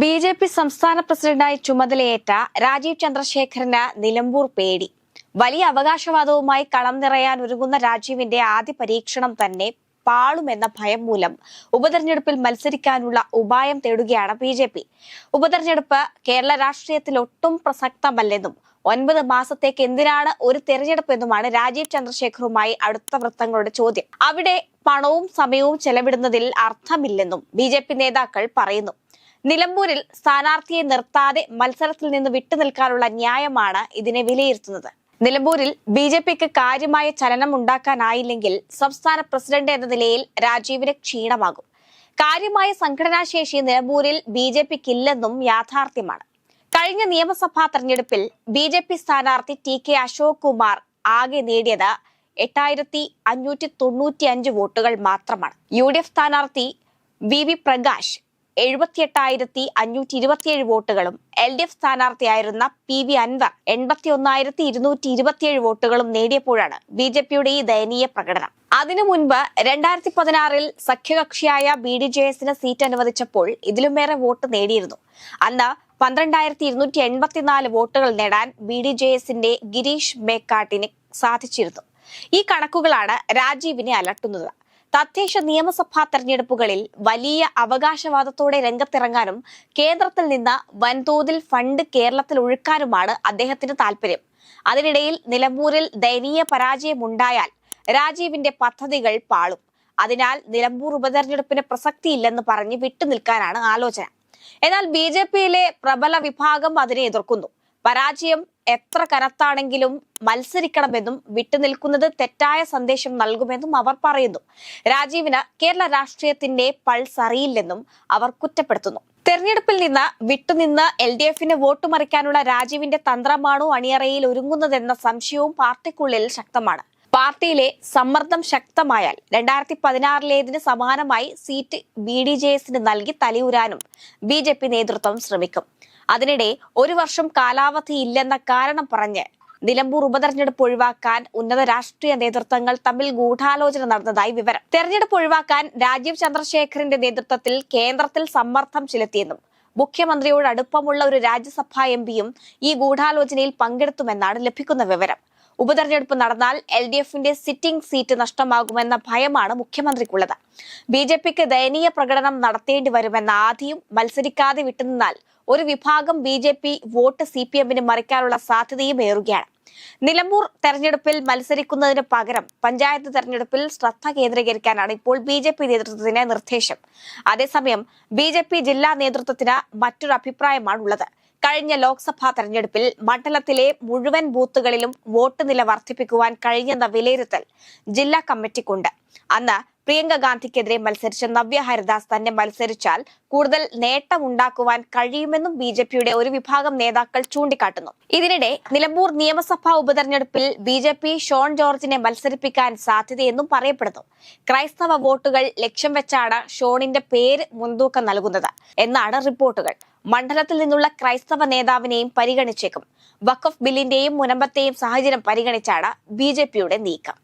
B J P സംസ്ഥാന പ്രസിഡന്റായി ചുമതലയേറ്റ രാജീവ് ചന്ദ്രശേഖരന് നിലമ്പൂർ പേടി. വലിയ അവകാശവാദവുമായി കളം നിറയാൻ ഒരുങ്ങുന്ന രാജീവിന്റെ ആദ്യ പരീക്ഷണം തന്നെ പാളുമെന്ന ഭയം മൂലം ഉപതെരഞ്ഞെടുപ്പിൽ മത്സരിക്കാനുള്ള ഉപായം തേടുകയാണ് ബി ജെ പി. ഉപതെരഞ്ഞെടുപ്പ് കേരള രാഷ്ട്രീയത്തിൽ ഒട്ടും പ്രസക്തമല്ലെന്നും ഒൻപത് മാസത്തേക്ക് എന്തിനാണ് ഒരു തെരഞ്ഞെടുപ്പ് എന്നുമാണ് രാജീവ് ചന്ദ്രശേഖറുമായി അടുത്ത വൃത്തങ്ങളുടെ ചോദ്യം. അവിടെ പണവും സമയവും ചെലവിടുന്നതിൽ അർത്ഥമില്ലെന്നും ബി നേതാക്കൾ പറയുന്നു. നിലമ്പൂരിൽ സ്ഥാനാർത്ഥിയെ നിർത്താതെ മത്സരത്തിൽ നിന്ന് വിട്ടുനിൽക്കാനുള്ള ന്യായമാണ് ഇതിനെ വിലയിരുത്തുന്നത്. നിലമ്പൂരിൽ ബി ജെ പിക്ക് കാര്യമായ ചലനം ഉണ്ടാക്കാനായില്ലെങ്കിൽ സംസ്ഥാന പ്രസിഡന്റ് എന്ന നിലയിൽ രാജീവിന് ക്ഷീണമാകും. കാര്യമായ സംഘടനാശേഷി നിലമ്പൂരിൽ ബി ജെ പിക്കില്ലെന്നും യാഥാർത്ഥ്യമാണ്. കഴിഞ്ഞ നിയമസഭാ തെരഞ്ഞെടുപ്പിൽ ബി ജെ പി സ്ഥാനാർത്ഥി ടി കെ അശോക് കുമാർ ആകെ നേടിയത് എട്ടായിരത്തി അഞ്ഞൂറ്റി തൊണ്ണൂറ്റി അഞ്ച് വോട്ടുകൾ മാത്രമാണ്. യു ഡി എഫ് സ്ഥാനാർത്ഥി വി വി പ്രകാശ് എഴുപത്തിയെട്ടായിരത്തി അഞ്ഞൂറ്റി ഇരുപത്തിയേഴ് വോട്ടുകളും എൽ ഡി എഫ് സ്ഥാനാർത്ഥിയായിരുന്ന പി വി അൻവർ എൺപത്തി ഒന്നായിരത്തി ഇരുന്നൂറ്റി ഇരുപത്തിയേഴ് വോട്ടുകളും നേടിയപ്പോഴാണ് ബി ജെ പിയുടെ ഈ ദയനീയ പ്രകടനം. അതിനു മുൻപ് രണ്ടായിരത്തി പതിനാറിൽ സഖ്യകക്ഷിയായ ബി ഡി ജെ എസിന് സീറ്റ് അനുവദിച്ചപ്പോൾ ഇതിലുമേറെ വോട്ട് നേടിയിരുന്നു. അന്ന് പന്ത്രണ്ടായിരത്തി ഇരുന്നൂറ്റി എൺപത്തിനാല് വോട്ടുകൾ നേടാൻ ബി ഡി ജെ എസിന്റെ ഗിരീഷ് മേക്കാട്ടിന് സാധിച്ചിരുന്നു. ഈ കണക്കുകളാണ് രാജീവിനെ അലട്ടുന്നത്. തദ്ദേശ നിയമസഭാ തെരഞ്ഞെടുപ്പുകളിൽ വലിയ അവകാശവാദത്തോടെ രംഗത്തിറങ്ങാനും കേന്ദ്രത്തിൽ നിന്ന് വൻതോതിൽ ഫണ്ട് കേരളത്തിൽ ഒഴുക്കാനുമാണ് അദ്ദേഹത്തിന് താല്പര്യം അതിനിടയിൽ നിലമ്പൂരിൽ ദയനീയ പരാജയമുണ്ടായാൽ രാജീവിന്റെ പദ്ധതികൾ പാളും. അതിനാൽ നിലമ്പൂർ ഉപതെരഞ്ഞെടുപ്പിന് പ്രസക്തിയില്ലെന്ന് പറഞ്ഞ് വിട്ടുനിൽക്കാനാണ് ആലോചന. എന്നാൽ ബി പ്രബല വിഭാഗം അതിനെ എതിർക്കുന്നു. പരാജയം എത്ര കനത്താണെങ്കിലും മത്സരിക്കണമെന്നും വിട്ടുനിൽക്കുന്നത് തെറ്റായ സന്ദേശം നൽകുമെന്നും അവർ പറയുന്നു. രാജീവിന് കേരള രാഷ്ട്രീയത്തിന്റെ പൾസ് അറിയില്ലെന്നും അവർ കുറ്റപ്പെടുത്തുന്നു. തെരഞ്ഞെടുപ്പിൽ നിന്ന് വിട്ടുനിന്ന് എൽ ഡി എഫിന് വോട്ട് മറിക്കാനുള്ള രാജീവിന്റെ തന്ത്രമാണോ അണിയറയിൽ ഒരുങ്ങുന്നതെന്ന സംശയവും പാർട്ടിക്കുള്ളിൽ ശക്തമാണ്. പാർട്ടിയിലെ സമ്മർദ്ദം ശക്തമായാൽ രണ്ടായിരത്തി പതിനാറിലേതിന് സമാനമായി സീറ്റ് ബി ഡി ജെ എസിന് നൽകി തലയൂരാനും ബി ജെ പി നേതൃത്വം ശ്രമിക്കും. അതിനിടെ ഒരു വർഷം കാലാവധി ഇല്ലെന്ന കാരണം പറഞ്ഞ് നിലമ്പൂർ ഉപതെരഞ്ഞെടുപ്പ് ഒഴിവാക്കാൻ ഉന്നത രാഷ്ട്രീയ നേതൃത്വങ്ങൾ തമ്മിൽ ഗൂഢാലോചന നടന്നതായി വിവരം. തെരഞ്ഞെടുപ്പ് ഒഴിവാക്കാൻ രാജീവ് ചന്ദ്രശേഖറിന്റെ നേതൃത്വത്തിൽ കേന്ദ്രത്തിൽ സമ്മർദ്ദം ചെലുത്തിയെന്നും മുഖ്യമന്ത്രിയോട് അടുപ്പമുള്ള ഒരു രാജ്യസഭാ എം പിയും ഈ ഗൂഢാലോചനയിൽ പങ്കെടുത്തുമെന്നാണ് ലഭിക്കുന്ന വിവരം. ഉപതെരഞ്ഞെടുപ്പ് നടന്നാൽ എൽ ഡി എഫിന്റെ സിറ്റിംഗ് സീറ്റ് നഷ്ടമാകുമെന്ന ഭയമാണ് മുഖ്യമന്ത്രിക്കുള്ളത്. ബി ജെ പിക്ക് ദയനീയ പ്രകടനം നടത്തേണ്ടി വരുമെന്ന ആദ്യം മത്സരിക്കാതെ വിട്ടുനിന്നാൽ ഒരു വിഭാഗം B J P vote C P എമ്മിന് മറിക്കാനുള്ള സാധ്യതയും ഏറുകയാണ്. നിലമ്പൂർ തെരഞ്ഞെടുപ്പിൽ മത്സരിക്കുന്നതിന് പകരം പഞ്ചായത്ത് തെരഞ്ഞെടുപ്പിൽ ശ്രദ്ധ കേന്ദ്രീകരിക്കാനാണ് ഇപ്പോൾ ബി ജെ പി നേതൃത്വത്തിന് നിർദ്ദേശം. അതേസമയം ബി ജെ പി ജില്ലാ നേതൃത്വത്തിന് മറ്റൊരു അഭിപ്രായമാണുള്ളത്. കഴിഞ്ഞ ലോക്സഭാ തെരഞ്ഞെടുപ്പിൽ മണ്ഡലത്തിലെ മുഴുവൻ ബൂത്തുകളിലും വോട്ട് നില വർദ്ധിപ്പിക്കുവാൻ കഴിഞ്ഞെന്ന വിലയിരുത്തൽ ജില്ലാ കമ്മിറ്റിക്കുണ്ട്. അന്ന് പ്രിയങ്ക ഗാന്ധിക്കെതിരെ മത്സരിച്ച നവ്യ ഹരിദാസ് തന്നെ മത്സരിച്ചാൽ കൂടുതൽ നേട്ടമുണ്ടാക്കുവാൻ കഴിയുമെന്നും ബി ഒരു വിഭാഗം നേതാക്കൾ ചൂണ്ടിക്കാട്ടുന്നു. ഇതിനിടെ നിലമ്പൂർ നിയമസഭാ ഉപതെരഞ്ഞെടുപ്പിൽ ബി ഷോൺ ജോർജിനെ മത്സരിപ്പിക്കാൻ സാധ്യതയെന്നും പറയപ്പെടുന്നു. ക്രൈസ്തവ വോട്ടുകൾ ലക്ഷ്യം വെച്ചാണ് ഷോണിന്റെ പേര് മുൻതൂക്കം നൽകുന്നത് എന്നാണ് റിപ്പോർട്ടുകൾ. മണ്ഡലത്തിൽ നിന്നുള്ള ക്രൈസ്തവ നേതാവിനെയും പരിഗണിച്ചേക്കും. വഖഫ് ബില്ലിന്റെയും മുനമ്പത്തെയും സാഹചര്യം പരിഗണിച്ചാണ് ബി നീക്കം.